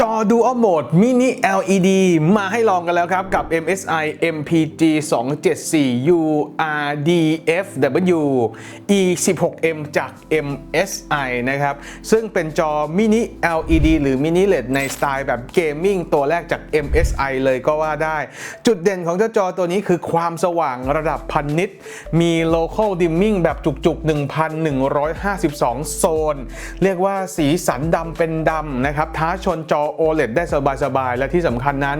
จอ Dual Mode Mini LED มาให้ลองกันแล้วครับ กับ MSI MPG 274 URDFW E16M จาก MSI นะครับ ซึ่งเป็นจอ Mini LED หรือ Mini LED ในสไตล์แบบเกมมิ่งตัวแรกจาก MSI เลยก็ว่าได้ จุดเด่นของเจ้าจอตัวนี้คือความสว่างระดับพันนิต มี Local Dimming แบบจุกๆ 1,152 โซน เรียกว่าสีสันดำเป็นดำนะครับ ท้าชนจอ OLED ได้สบายๆ และที่สำคัญนั้น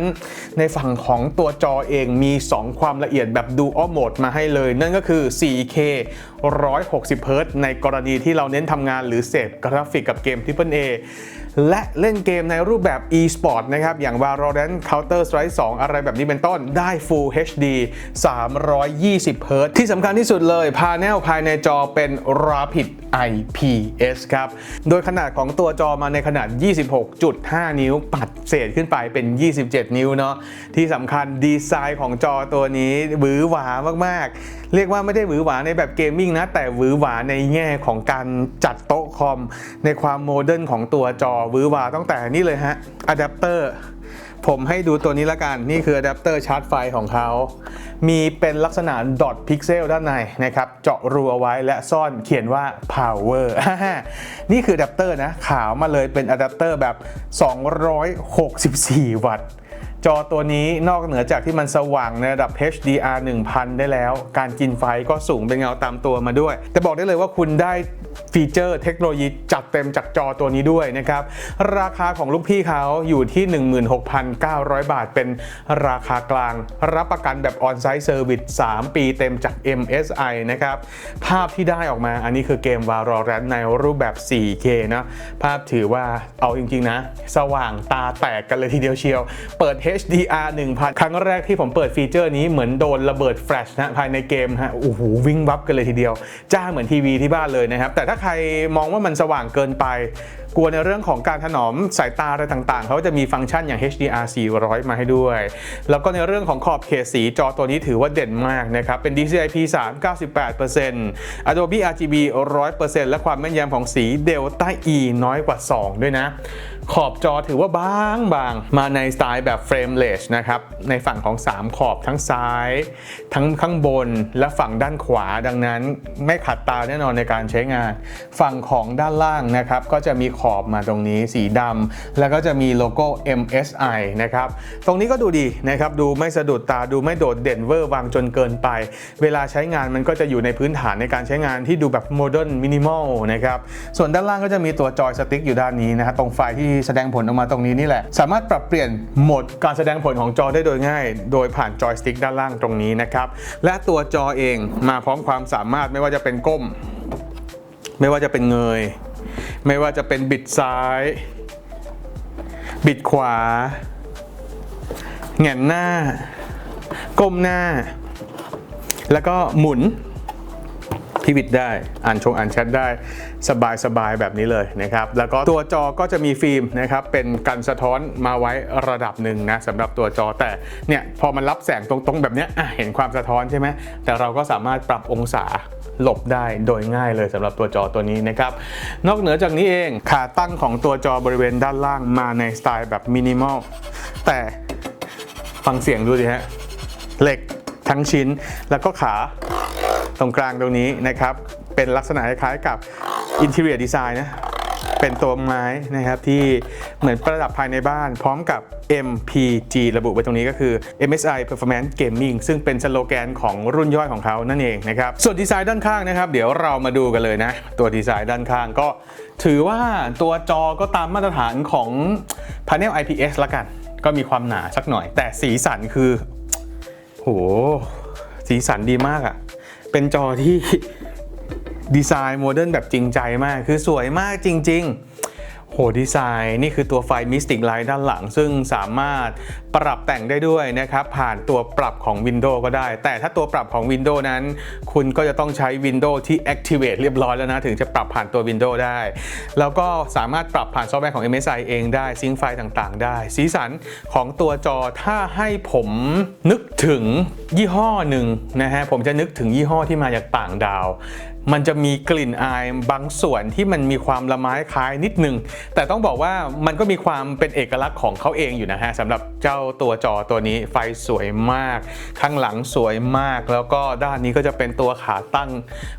ในฝั่งของตัวจอเองมี 2 ความละเอียดแบบ Dual Mode มาให้เลย นั่นก็คือ 4K 160 Hz ในกรณีที่เราเน้นทำงานหรือเสพกราฟิกกับเกม AAA และเล่นเกมในรูปแบบ e-sport นะครับ อย่าง Valorant Counter Strike 2 อะไรแบบนี้เป็นต้นได้ Full HD 320 Hz ที่สำคัญที่สุดเลยพาเนลภายในจอเป็น Rapid IPS ครับ โดยขนาดของตัวจอมาในขนาด 26.5 นิ้ว ปัดเศษขึ้นไปเป็น 27 นิ้วเนาะที่สำคัญดีไซน์ของจอตัวนี้หวือหวามากๆ เรียกว่าไม่ได้หวือหวาในแบบเกมมิ่งนะ แต่หวือหวาในแง่ของการจัดโต๊ะคอม ในความโมเดิร์นของตัวจอวือวาตั้งแต่นี่เลยฮะอะแดปเตอร์ผมให้ดูตัวนี้ละกัน นี่คืออะแดปเตอร์ชาร์จไฟของเขา มีเป็นลักษณะดอทพิกเซลด้านในนะครับ เจาะรูเอาไว้และซ่อนเขียนว่า power นี่คืออะแดปเตอร์นะ ขาวมาเลยเป็นอะแดปเตอร์แบบ 264 วัตต์ จอตัวนี้นอกเหนือจากที่มันสว่างในระดับ HDR 1000 ได้แล้ว การกินไฟก็สูงเป็นเงาตามตัวมาด้วย แต่บอกได้เลยว่าคุณได้ฟีเจอร์เทคโนโลยีจัดเต็มจากจอตัวนี้ด้วยนะครับ ราคาของลูกพี่เขาอยู่ที่ 16,900 บาทเป็นราคากลาง รับประกันแบบออนไซต์เซอร์วิส3ปีเต็มจาก MSI นะครับ ภาพที่ได้ออกมาอันนี้คือเกม Valorant ในรูปแบบ 4K นะภาพถือว่าเอาจริงๆนะ สว่างตาแตกกันเลยทีเดียวเชียว เปิด HDR 1000 ครั้งแรกที่ผมเปิดฟีเจอร์นี้เหมือนโดนระเบิดแฟลชนะภายในเกมฮะโอ้โหวิ่งวับกันเลยทีเดียว จ้าเหมือนทีวีที่บ้านเลยนะครับ แต่ถ้าใครมองว่ามันสว่างเกินไป กลัวในเรื่องของการถนอมสายตาอะไรต่างๆ เขาจะมีฟังก์ชันอย่าง HDR 400 มาให้ด้วย แล้วก็ในเรื่องของขอบเขตสีจอตัวนี้ถือว่าเด่นมากนะครับ เป็น DCI P3 98% Adobe RGB 100%และความแม่นยำของสี Delta E น้อยกว่า 2 ด้วยนะ ขอบจอถือว่าบางบางมาในสไตล์แบบ frameless นะครับ ในฝั่งของ 3 ขอบทั้งซ้าย ทั้งข้างบนและฝั่งด้านขวาดังนั้น ไม่ขัดตาแน่นอนในการใช้งาน ฝั่งของด้านล่างนะครับ ก็จะมีขอบมาตรงนี้สีดำแล้วก็จะมีโลโก้ MSI นะครับ ตรงนี้ก็ดูดีนะครับ ดูไม่สะดุดตาดูไม่โดดเด่นเวอร์วังจนเกินไป เวลาใช้งานมันก็จะอยู่ในพื้นฐานในการใช้งานที่ดูแบบโมเดิร์นมินิมอลนะครับส่วนด้านล่างก็จะมีตัวจอยสติ๊กอยู่ด้านนี้นะฮะตรงไฟล์ที่แสดงผลออกมาตรงนี้นี่แหละ สามารถปรับเปลี่ยนโหมดการแสดงผลของจอได้โดยง่าย โดยผ่านจอยสติ๊กด้านล่างตรงนี้นะครับและตัวจอเองมาพร้อมความสามารถไม่ว่าจะเป็นก้ม ไม่ว่าจะเป็นเงย ไม่ว่าจะเป็นบิดซ้าย บิดขวาแหงนหน้า ก้มหน้า แล้วก็หมุนพิวิตได้ อ่านชงอ่านแชทได้ สบายสบายๆแบบนี้เลยนะครับแล้วก็ตัวจอก็จะมีฟิล์มนะครับเป็นกันสะท้อนมาไว้ระดับหนึ่งนะสำหรับตัวจอแต่เนี่ยพอมันรับแสงตรงๆ แบบนี้เห็นความสะท้อนใช่ไหมแต่เราก็สามารถปรับองศาหลบได้โดยง่ายเลยสำหรับตัวจอตัวนี้นะครับ นอกเหนือจากนี้เองขาตั้งของตัวจอบริเวณด้านล่างมาในสไตล์แบบมินิมอลแต่ฟังเสียงดูดิฮะเหล็กทั้งชิ้นแล้วก็ขาตรงกลางตรงนี้นะครับ เป็นลักษณะคล้ายๆกับ Interior Design นะ เป็นตัวไม้นะครับที่เหมือนประดับภายในบ้าน พร้อมกับ MPG ระบุไว้ตรงนี้ก็คือ MSI Performance Gaming ซึ่งเป็นสโลแกนของรุ่นย่อยของเขานั่นเองนะครับ ส่วนดีไซน์ด้านข้างนะครับ เดี๋ยวเรามาดูกันเลยนะ ตัวดีไซน์ด้านข้างก็ ถือว่าตัวจอก็ตามมาตรฐานของ Panel IPS ละกัน ก็มีความหนาสักหน่อย แต่สีสันคือโหสีสันดีมากอะ่ะเป็นจอที่ ดีไซน์โมเดิร์นแบบจริงใจมาก คือสวยมากจริง ๆ โหดีไซน์ นี่คือตัวไฟ Mystic Light ด้านหลัง ซึ่งสามารถปรับแต่งได้ด้วยนะครับ ผ่านตัวปรับของ Windows ก็ได้ แต่ถ้าตัวปรับของ Windows นั้น คุณก็จะต้องใช้ Windows ที่ Activate เรียบร้อยแล้วนะ ถึงจะปรับผ่านตัว Windows ได้ แล้วก็สามารถปรับผ่านซอฟต์แวร์ของ MSI เองได้ซิงไฟล์ต่างๆ ได้ สีสันของตัวจอถ้าให้ผมนึกถึงยี่ห้อหนึ่งนะฮะผมจะนึกถึงยี่ห้อที่มาจากต่างดาว มันจะมีกลิ่นอายบางส่วนที่มันมีความละไม้คล้ายนิดนึง แต่ต้องบอกว่ามันก็มีความเป็นเอกลักษณ์ของเขาเองอยู่นะฮะสำหรับเจ้าตัวจอตัวนี้ไฟสวยมาก ข้างหลังสวยมาก แล้วก็ด้านนี้ก็จะเป็นตัวขาตั้ง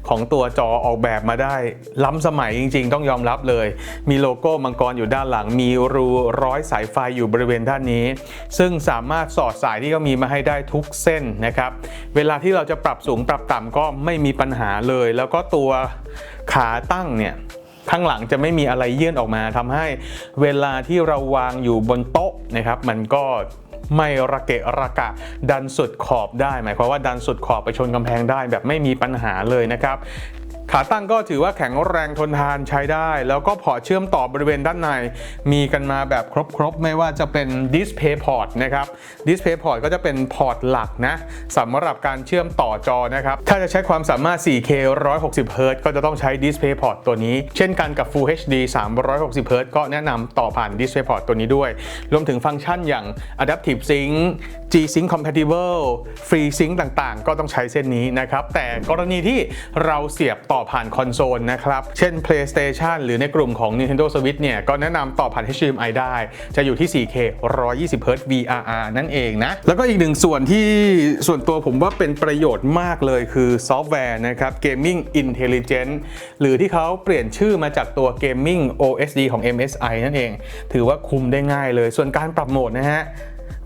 ของตัวจอออกแบบมาได้ ล้ำสมัยจริง ๆ ต้องยอมรับเลย มีโลโก้มังกรอยู่ด้านหลัง มีรูร้อยสายไฟอยู่บริเวณด้านนี้ ซึ่งสามารถสอดสายที่เขามีมาให้ได้ทุกเส้นนะครับเวลาที่เราจะปรับสูงปรับต่ำก็ไม่มีปัญหาเลยแล้วก็ตัวขาตั้งเนี่ยข้างหลังจะไม่มีอะไรยื่นออกมาทำให้เวลาที่เราวางอยู่บนโต๊ะนะครับมันก็ไม่ระเกะระกะดันสุดขอบได้ หมายความว่าดันสุดขอบไปชนกำแพงได้แบบไม่มีปัญหาเลยนะครับ ขาตั้งก็ถือว่าแข็งแรงทนทานใช้ได้ แล้วก็พอเชื่อมต่อบริเวณด้านใน มีกันมาแบบครบๆ ไม่ว่าจะเป็น Display Port นะครับ Display Port ก็จะเป็นพอร์ตหลักนะสำหรับการเชื่อมต่อจอนะครับ ถ้าจะใช้ความสามารถ 4K 160 Hz ก็จะต้องใช้ Display Port ตัวนี้ เช่นกันกับ Full HD 360 Hz ก็แนะนำต่อผ่าน Display Port ตัวนี้ด้วย รวมถึงฟังก์ชันอย่าง Adaptive Sync G-Sync Compatible Free Sync ต่างๆ ก็ต้องใช้เส้นนี้นะครับแต่กรณีที่เราเสียบต่อผ่านคอนโซลนะครับ เช่น PlayStation หรือในกลุ่มของ Nintendo Switch เนี่ย ก็แนะนำต่อผ่าน HDMI ได้ จะอยู่ที่ 4K 120 Hz VRR นั่นเองนะ แล้วก็อีกหนึ่งส่วนที่ส่วนตัวผมว่าเป็นประโยชน์มากเลยคือซอฟต์แวร์นะครับ Gaming Intelligence หรือที่เขาเปลี่ยนชื่อมาจากตัว Gaming OSD ของ MSI นั่นเอง ถือว่าคุมได้ง่ายเลย ส่วนการปรับโหมดนะฮะ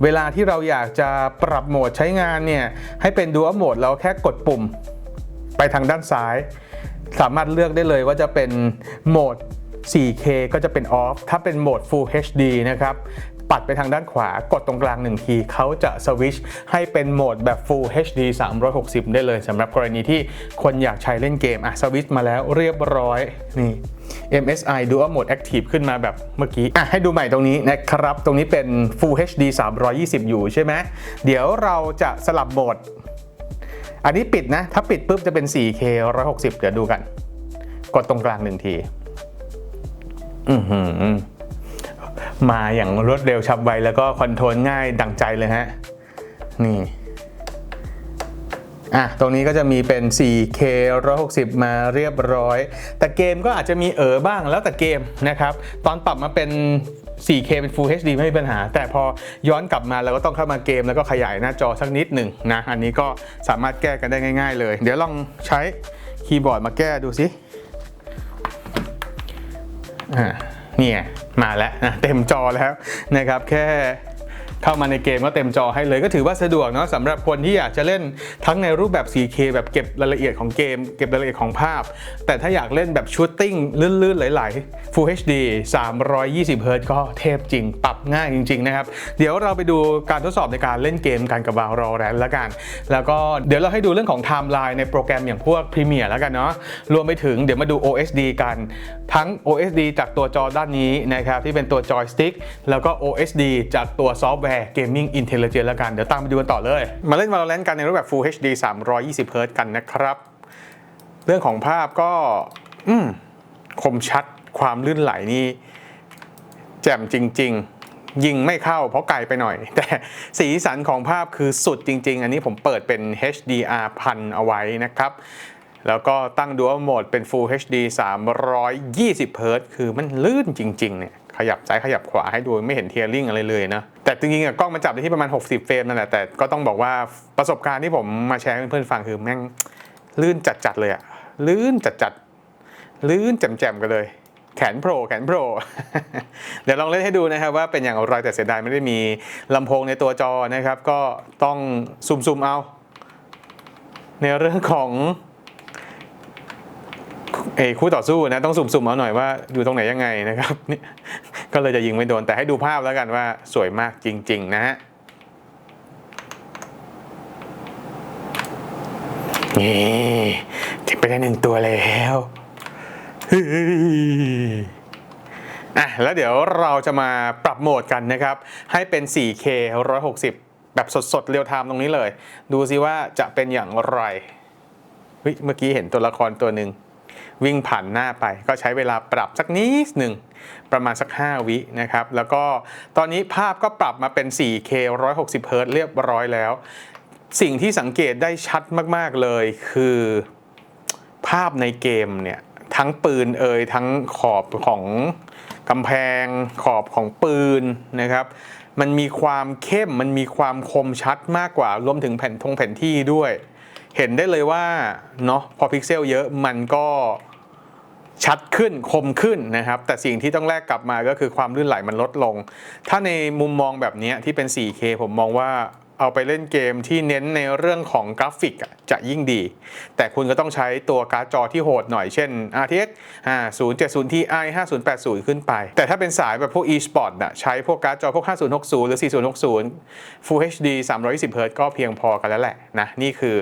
เวลาที่เราอยากจะปรับโหมดใช้งานเนี่ย ให้เป็น Dual Mode เราแค่กดปุ่มไปทางด้านซ้าย สามารถเลือกได้เลยว่าจะเป็นโหมด 4K ก็จะเป็น off ถ้าเป็นโหมด Full HD นะครับ ปัดไปทางด้านขวากดตรงกลางหนึ่งทีเขาจะสวิชให้เป็นโหมดแบบ Full HD 360 ได้เลยสำหรับกรณีที่คนอยากใช้เล่นเกม อะสวิชมาแล้วเรียบร้อย นี่ MSI Dual Mode Active ขึ้นมาแบบเมื่อกี้ อะ ให้ดูใหม่ตรงนี้นะครับ ตรงนี้เป็น Full HD 320 อยู่ใช่ไหม เดี๋ยวเราจะสลับโหมด อันนี้ปิดนะ ถ้าปิดปุ๊บจะเป็น 4K 160 เดี๋ยวดูกัน กดตรงกลางหนึ่งที อือหือ มาอย่างรวดเร็วฉับไวแล้วก็คอนโทรลง่ายดังใจเลยฮะ นี่ อะ ตรงนี้ก็จะมีเป็น 4K 160 มาเรียบร้อย แต่เกมก็อาจจะมีเออบ้างแล้วแต่เกมนะครับ ตอนปรับมาเป็น 4K เป็น Full HD ไม่มีปัญหา แต่พอย้อนกลับมาเราก็ต้องเข้ามาเกมแล้วก็ขยายหน้าจอสักนิดหนึ่งนะ อันนี้ก็สามารถแก้กันได้ง่ายๆเลย เดี๋ยวลองใช้คีย์บอร์ดมาแก้ดูสิอ่าเนี่ยมาแล้วนะเต็มจอแล้วนะครับแค่ เข้ามาในเกมก็เต็มจอให้เลยก็ถือว่าสะดวกเนาะสำหรับคนที่อยากจะเล่นทั้งในรูปแบบ 4K แบบเก็บรายละเอียดของเกม เก็บรายละเอียดของภาพ แต่ถ้าอยากเล่นแบบชูตติ้งลื่นๆไหลๆ Full HD 320 Hz ก็เทพจริง ปรับง่ายจริง ๆ นะครับ เดี๋ยวเราไปดูการทดสอบในการเล่นเกมกันกับ Valorant แล้วกัน แล้วก็เดี๋ยวเราให้ดูเรื่องของไทม์ไลน์ในโปรแกรมอย่างพวก Premiere แล้วกันเนาะรวมไปถึงเดี๋ยวมาดู OSD กันทั้ง OSD จากตัวจอด้านนี้นะครับที่เป็นตัวจอยสติ๊กแล้วก็ OSD จากตัวซอฟต์แวร์ Gaming Intelligence แล้วกัน เดี๋ยวตามไปดูกันต่อเลย มาเล่น Valorant กันในรูปแบบ Full HD 320 Hz กันนะครับ เรื่องของภาพก็อืคมชัดความลื่นไหลนี่แจ่มจริง ๆ ยิงไม่เข้าเพราะไกลไปหน่อย แต่สีสันของภาพคือสุดจริง ๆ อันนี้ผมเปิดเป็น HDR พันเอาไว้นะครับแล้วก็ตั้ง Dual Mode เป็น Full HD 320 Hz คือมันลื่นจริง ๆ เนี่ย ยับซ้ายขยับขวาให้ดูไม่เห็นเทียริงอะไรเลยนะ แต่จริงๆอะกล้องมันจับได้ที่ประมาณ 60 เฟรมนั่นแหละแต่ก็ต้องบอกว่าประสบการณ์ที่ผมมาแชร์ให้เพื่อนๆฟังคือแม่งลื่นจัดๆเลยอะลื่นจัดๆลื่นแจ่มๆกันเลยแขนโผล่แขนโผล่เดี๋ยวลองเล่นให้ดูนะครับว่าเป็นอย่างไรแต่เสียดายไม่ได้มีลำโพงในตัวจอนะครับ ก็ต้องซูมๆเอา ในเรื่องของเอยคู่ต่อสู้นะต้องสุ่มๆเอาหน่อยว่าอยู่ตรงไหนยังไงนะครับนี่ ก็เลยจะยิงไม่โดนแต่ให้ดูภาพแล้วกันว่าสวยมากจริง ๆ นะฮะนี่เก็บไปได้หนึ่งตัวแล้วเฮ้ยอะแล้วเดี๋ยวเราจะมาปรับโหมดกันนะครับ ให้เป็น 4K 160 แบบสดๆ เรียลไทม์ตรงนี้เลย ดูซิว่าจะเป็นอย่างไรเฮ้ยเมื่อกี้เห็นตัวละครตัวหนึ่ง วิ่งผ่านหน้าไป ก็ใช้เวลาปรับสักนิดหนึ่งประมาณสัก 5 วินะครับ แล้วก็ตอนนี้ภาพก็ปรับมาเป็น 4K 160 Hz เรียบร้อยแล้ว สิ่งที่สังเกตได้ชัดมาก ๆ เลยคือภาพในเกมเนี่ย ทั้งปืนเอ่ยทั้งขอบของกำแพง ขอบของปืนนะครับ มันมีความเข้มมันมีความคมชัดมากกว่ารวมถึงแผ่นทงแผ่นที่ด้วย เห็นได้เลยว่าเนาะพอพิกเซลเยอะมันก็ ชัดขึ้นคมขึ้นนะครับ แต่สิ่งที่ต้องแลกกลับมาก็คือความลื่นไหลมันลดลง ถ้าในมุมมองแบบนี้ที่เป็น 4K ผมมองว่า เอาไปเล่นเกมที่เน้นในเรื่องของกราฟิกจะยิ่งดี แต่คุณก็ต้องใช้ตัวการ์ดจอที่โหดหน่อยเช่น RTX 5070 Ti 5080 ขึ้นไป แต่ถ้าเป็นสายแบบพวก e-sport นะใช้พวกการ์ดจอพวก 5060 หรือ 4060 Full HD 320 Hz ก็เพียงพอกันแล้วแหละนะนี่คือ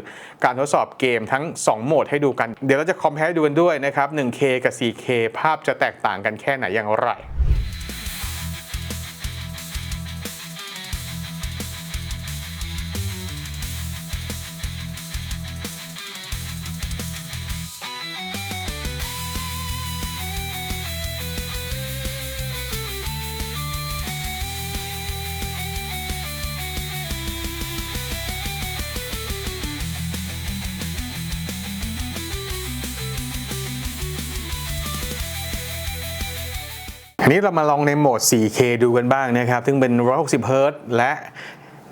การทดสอบเกมทั้ง 2 โหมดให้ดูกัน เดี๋ยวเราจะคอมเพลดูกันด้วยนะครับ 1K กับ 4K ภาพจะแตกต่างกันแค่ไหนอย่างไร นี้เรามาลองในโหมด 4K ดูกันบ้างนะครับ ซึ่งเป็น 160 Hz และ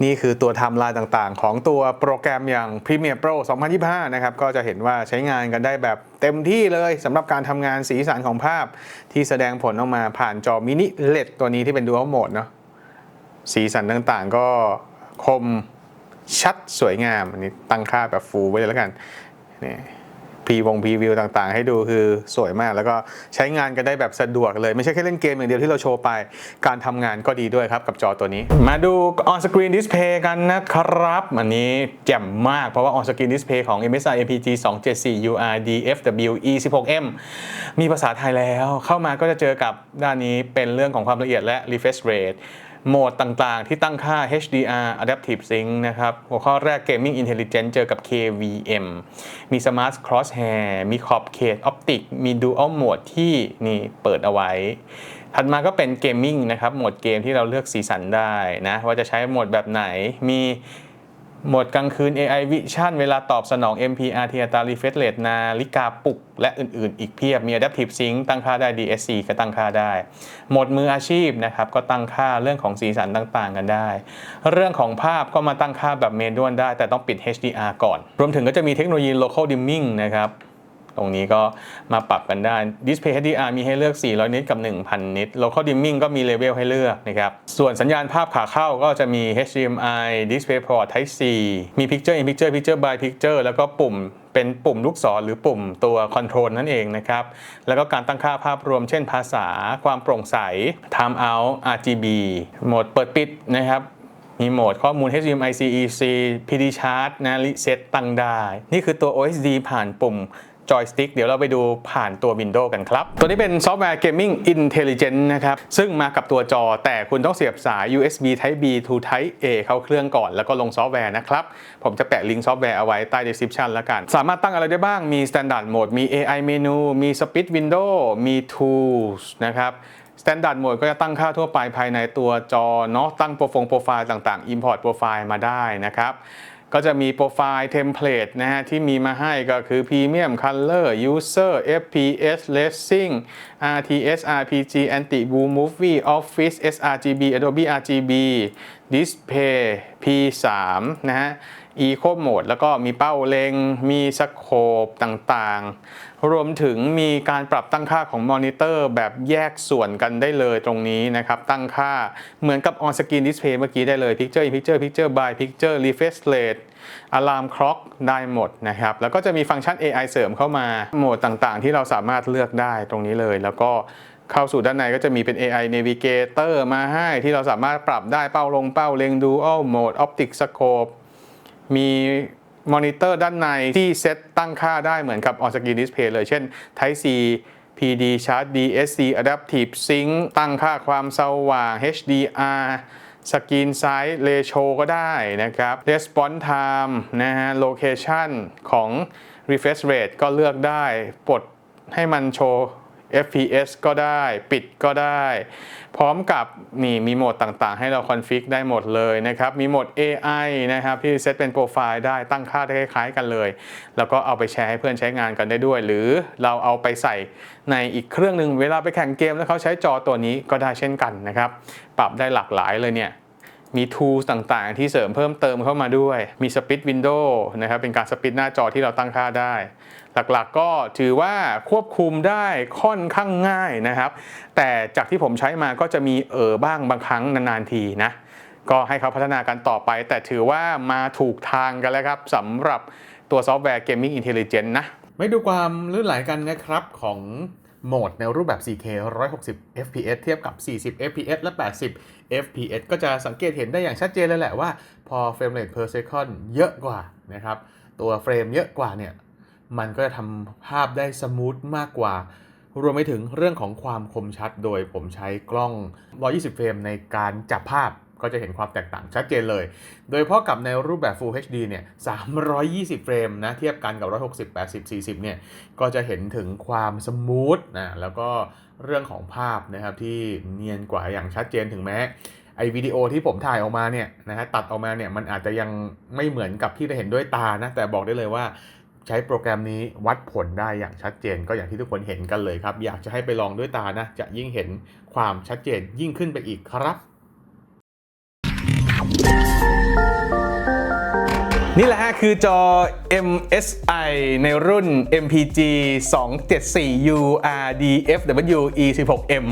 นี่คือตัวไทม์ไลน์ต่างๆ ของตัวโปรแกรมอย่าง Premiere Pro 2025 นะครับ ก็จะเห็นว่าใช้งานกันได้แบบเต็มที่เลยสำหรับการทำงานสีสันของภาพ ที่แสดงผลออกมาผ่านจอมินิเลดตัวนี้ที่เป็น Dual Mode เนาะสีสันต่างๆ ก็คมชัดสวยงามอันนี้ตั้งค่าแบบฟูลไว้เลยแล้วกันนี่ พรีวงพรีวิวต่างๆ ให้ดูคือสวยมาก แล้วก็ใช้งานกันได้แบบสะดวกเลย ไม่ใช่แค่เล่นเกมอย่างเดียวที่เราโชว์ไป การทำงานก็ดีด้วยครับกับจอตัวนี้ มาดู on screen display กันนะครับ อันนี้แจ่มมากเพราะว่า on screen display ของ MSI APG 274 URD FWE 16M มีภาษาไทยแล้ว เข้ามาก็จะเจอกับด้านนี้เป็นเรื่องของความละเอียดและ refresh rate โหมดต่างๆ ที่ตั้งค่า HDR Adaptive Sync นะครับ หัวข้อแรก Gaming Intelligence เจอกับ KVM มี Smart Crosshair มีขอบเขต Optic มี Dual Mode ที่นี่เปิดเอาไว้ ถัดมาก็เป็น Gaming นะครับ โหมดเกมที่เราเลือกสีสันได้นะ ว่าจะใช้โหมดแบบไหน มี หมดกลางคืน AI Vision เวลาตอบสนอง MPRT อัตรา refresh rate นาฬิกาปลุก และอื่นๆ อีกเพียบ มี Adaptive Sync ตั้งค่าได้ DSC ก็ตั้งค่าได้ หมดมืออาชีพนะครับก็ตั้งค่าเรื่องของสีสันต่างๆ กันได้ เรื่องของภาพก็มาตั้งค่าแบบเมนด้วนได้ แต่ต้องปิด HDR ก่อน รวมถึงก็จะมีเทคโนโลยี Local Dimming นะครับ ตรงนี้ก็มาปรับกันได้ Display HDR มีให้เลือก 400 นิตกับ 1,000 นิต Local Dimming ก็มีเลเวลให้เลือกนะครับ ส่วนสัญญาณภาพขาเข้าก็จะมี HDMI DisplayPort Type C มี Picture in Picture Picture by Picture แล้วก็ปุ่มเป็นปุ่มลูกศรหรือปุ่มตัว Control นั่นเองนะครับ แล้วก็การตั้งค่าภาพรวมเช่นภาษา ความโปร่งใส Time Out RGB โหมดเปิดปิดนะครับมีโหมดข้อมูล HDMI CEC PD Chart นะ Reset ตั้งได้ นี่คือตัว OSD ผ่านปุ่ม จอยสติ๊กเดี๋ยวเราไปดูผ่านตัว Windows กันครับ ตัวนี้เป็นซอฟต์แวร์ Gaming Intelligent นะครับ ซึ่งมากับตัวจอแต่คุณต้องเสียบสาย USB Type B to Type A เข้าเครื่องก่อน แล้วก็ลงซอฟต์แวร์นะครับ ผมจะแปะลิงก์ซอฟต์แวร์เอาไว้ใต้ description แล้วกัน สามารถตั้งอะไรได้บ้างมี Standard Mode มี AI Menu มี Speed Window มี Tools นะครับ Standard Mode ก็จะตั้งค่าทั่วไปภายในตัวจอเนาะตั้งโปรฟงโปรไฟล์ต่างๆ Import โปรไฟล์มาได้นะครับ ก็จะมีโปรไฟล์เทมเพลตนะฮะที่มีมาให้ก็คือ Premium Color User FPS Racing RTS RPG Anti Blue Movie Office sRGB Adobe RGB Display P3 นะฮะ Eco Mode แล้วก็มีเป้าเล็งมีสโคปต่างๆ รวมถึงมีการปรับตั้งค่าของมอนิเตอร์แบบแยกส่วนกันได้เลยตรงนี้นะครับ ตั้งค่าเหมือนกับ On Screen Display เมื่อกี้ได้เลย Picture in Picture Picture by Picture Refresh Rate Alarm Clock ได้หมดนะครับ แล้วก็จะมีฟังก์ชัน AI เสริมเข้ามาโหมดต่างๆ ที่เราสามารถเลือกได้ตรงนี้เลย แล้วก็เข้าสู่ด้านในก็จะมีเป็น AI Navigator มาให้ที่เราสามารถปรับได้เป้าลงเป้าเล็ง Dual Mode Optic Scope มีมอนิเตอร์ด้านในที่เซตตั้งค่าได้เหมือนกับออสกรีนดิสเพย์เลย เช่น Type C PD Charge DSC Adaptive Sync ตั้งค่าความสว่าง HDR สกรีนไซส์เรโชก็ได้นะครับ Response Time นะฮะโลเคชันของ Refresh Rate ก็เลือกได้ ปลดให้มันโชว์ FPS ก็ได้ปิดก็ได้ พร้อมกับนี่มีโหมดต่างๆ ให้เราคอนฟิกได้หมดเลยนะครับ มีโหมด AI นะครับที่เซตเป็นโปรไฟล์ได้ตั้งค่าได้คล้ายๆกันเลย แล้วก็เอาไปแชร์ให้เพื่อนใช้งานกันได้ด้วย หรือเราเอาไปใส่ในอีกเครื่องหนึ่งเวลาไปแข่งเกมแล้วเขาใช้จอตัวนี้ก็ได้เช่นกันนะครับ ปรับได้หลากหลายเลยเนี่ย มี tools ต่างๆ ที่เสริมเพิ่มเติมเข้ามาด้วย มี split window นะครับ เป็นการสปิดหน้าจอที่เราตั้งค่าได้ หลักๆก็ถือว่าควบคุมได้ค่อนข้างง่ายนะครับ แต่จากที่ผมใช้มาก็จะมีเออบ้างบางครั้งนานๆทีนะ ก็ให้เขาพัฒนากันต่อไป แต่ถือว่ามาถูกทางกันแล้วครับสำหรับตัวซอฟต์แวร์ Gaming Intelligence นะ ไม่ดูความลื่นไหลกันนะครับของ โหมดในรูปแบบ 4K 160 FPS เทียบกับ 40 FPS และ 80 FPS ก็จะสังเกตเห็นได้อย่างชัดเจนเลยแหละว่า พอเฟรมเรท per second เยอะกว่านะครับ ตัวเฟรมเยอะกว่าเนี่ย มันก็จะทำภาพได้สมูทมากกว่า รวมไปถึงเรื่องของความคมชัดโดยผมใช้กล้อง 120 เฟรมในการจับภาพ ก็จะเห็นความแตกต่างชัดเจนเลย โดยเฉพาะกับในรูปแบบ Full HD เนี่ย 320 เฟรมนะ เทียบกันกับ 160 80 40 เนี่ย ก็จะเห็นถึงความสมูทนะ แล้วก็เรื่องของภาพนะครับที่เนียนกว่าอย่างชัดเจนถึงแม้ไอวิดีโอที่ผมถ่ายออกมาเนี่ยนะฮะตัดออกมาเนี่ยมันอาจจะยังไม่เหมือนกับที่ได้เห็นด้วยตานะ แต่บอกได้เลยว่าใช้โปรแกรมนี้วัดผลได้อย่างชัดเจน ก็อย่างที่ทุกคนเห็นกันเลยครับ อยากจะให้ไปลองด้วยตานะ จะยิ่งเห็นความชัดเจนยิ่งขึ้นไปอีกครับ นี่แหละฮะคือจอ MSI ในรุ่น MPG 274 URDFW E16M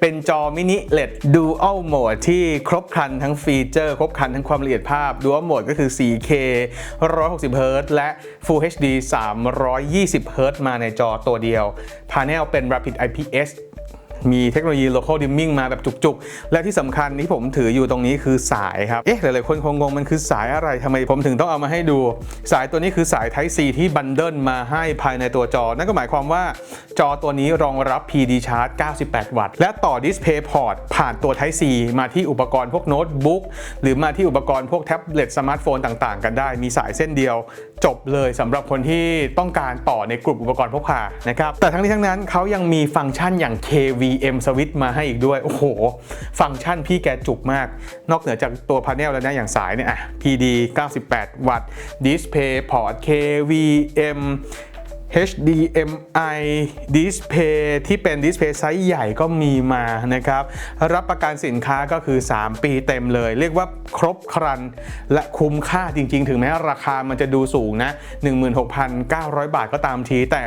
เป็นจอมินิ LED Dual Mode ที่ครบครันทั้งฟีเจอร์ ครบครันทั้งความละเอียดภาพ Dual Mode ก็คือ 4K 160Hz และ Full HD 320Hz มาในจอตัวเดียว Panel เป็น Rapid IPS มีเทคโนโลยี local dimming มาแบบจุกๆ และที่สำคัญที่ผมถืออยู่ตรงนี้คือสายครับ เอ๊ะ หลายๆ คนคงงงมันคือสายอะไรทำไมผมถึงต้องเอามาให้ดู สายตัวนี้คือสาย Type C ที่บันเดิลมาให้ภายในตัวจอ นั่นก็หมายความว่าจอตัวนี้รองรับ PD Charge 98 วัตต์ และต่อ Display Port ผ่านตัว Type C มาที่อุปกรณ์พวกโน้ตบุ๊กหรือมาที่อุปกรณ์พวกแท็บเล็ตสมาร์ทโฟนต่างๆ กันได้ มีสายเส้นเดียว จบเลยสำหรับคนที่ต้องการต่อในกลุ่มอุปกรณ์พกพานะครับแต่ทั้งนี้ทั้งนั้นเขายังมีฟังก์ชันอย่าง KV KVM Switch มาให้อีกด้วย โอ้โห ฟังก์ชันพี่แกจุกมาก นอกเหนือจากตัวพาเนลแล้วนะ อย่างสายเนี่ยอะ PD 98 วัตต์ Display Port KVM HDMI Display ที่เป็น Display ไซส์ใหญ่ก็มีมานะครับ รับประกันสินค้าก็คือ 3 ปีเต็มเลย เรียกว่าครบครันและคุ้มค่าจริง ๆ ถึงแม้ราคามันจะดูสูงนะ 16,900 บาทก็ตามที แต่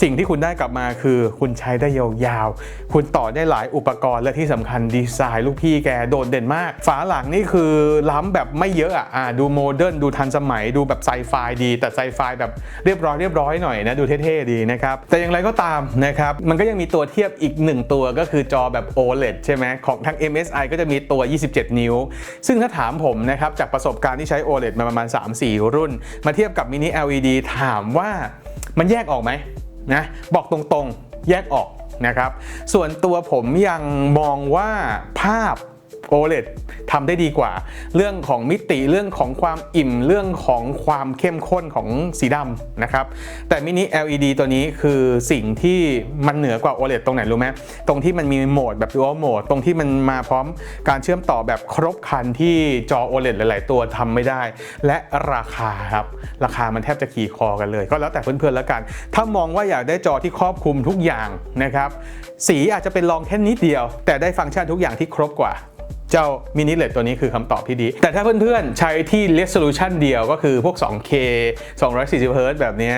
สิ่งที่คุณได้กลับมาคือคุณใช้ได้ยาวๆ คุณต่อได้หลายอุปกรณ์และที่สำคัญดีไซน์ลูกพี่แกโดดเด่นมาก ฝาหลังนี่คือล้ำแบบไม่เยอะอะดูโมเดิร์นดูทันสมัยดูแบบไซไฟดี แต่ไซไฟแบบเรียบร้อยเรียบร้อยหน่อยนะดูเท่ๆดีนะครับ แต่อย่างไรก็ตามนะครับ มันก็ยังมีตัวเทียบอีกหนึ่งตัวก็คือจอแบบ OLED ใช่ไหมของทาง MSI ก็จะมีตัว 27 นิ้ว ซึ่งถ้าถามผมนะครับ จากประสบการณ์ที่ใช้ OLED มาประมาณ 3-4 รุ่น มาเทียบกับ Mini LED ถามว่ามันแยกออกไหมนะบอกตรงๆแยกออกนะครับ ส่วนตัวผมยังมองว่าภาพ OLED ทำได้ดีกว่า เรื่องของมิติเรื่องของความอิ่มเรื่องของความเข้มข้นของสีดำนะครับแต่มินิ LED ตัวนี้คือสิ่งที่มันเหนือกว่า OLED ตรงไหนรู้ไหมตรงที่มันมีโหมดแบบ Dual Mode ตรงที่มันมาพร้อมการเชื่อมต่อแบบครบครันที่จอ OLED หลาย ๆ ตัวทำไม่ได้ และราคาครับราคามันแทบจะขี่คอกันเลย ก็แล้วแต่เพื่อนๆแล้วกัน ถ้ามองว่าอยากได้จอที่ครอบคลุมทุกอย่างนะครับสีอาจจะเป็นรองแค่นิดเดียว แต่ได้ฟังก์ชันทุกอย่างที่ครบกว่า เจ้ามินิเลตตัวนี้คือคำตอบที่ดี แต่ถ้าเพื่อนๆ ใช้ที่ resolution เดียวก็คือพวก 2K 240 Hz แบบนี้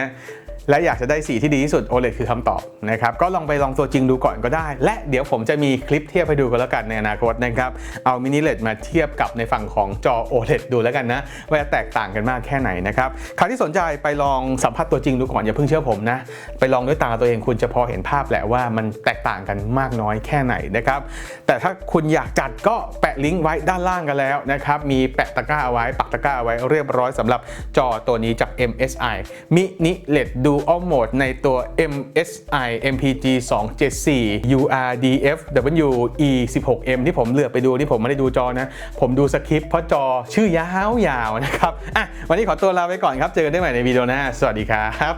และอยากจะได้สีที่ดีที่สุด OLED คือคำตอบนะครับก็ลองไปลองตัวจริงดูก่อนก็ได้ และเดี๋ยวผมจะมีคลิปเทียบให้ดูกันแล้วกันในอนาคตนะครับเอามินิเลดมาเทียบกับในฝั่งของจอ OLED ดูแล้วกันนะว่าจะแตกต่างกันมากแค่ไหนนะครับใครที่สนใจไปลองสัมผัสตัวจริงดูก่อนอย่าเพิ่งเชื่อผมนะไปลองด้วยตาตัวเองคุณจะพอเห็นภาพแหละว่ามันแตกต่างกันมากน้อยแค่ไหนนะครับแต่ถ้าคุณอยากจัดก็แปะลิงก์ไว้ด้านล่างกันแล้วนะครับมีแปะตะกร้าเอาไว้ปักตะกร้าเอาไว้เรียบร้อยสำหรับจอตัวนี้จาก MSI Mini LED Dual Mode ในตัว MSI MPG 274 URDFW E16M ที่ผมเลือกไปดูที่ผมไม่ได้ดูจอนะ ผมดูสคริปต์เพราะจอชื่อยาวยาวนะครับ อะ วันนี้ขอตัวลาไปก่อนครับ เจอกันได้ใหม่ในวิดีโอหน้า สวัสดีครับ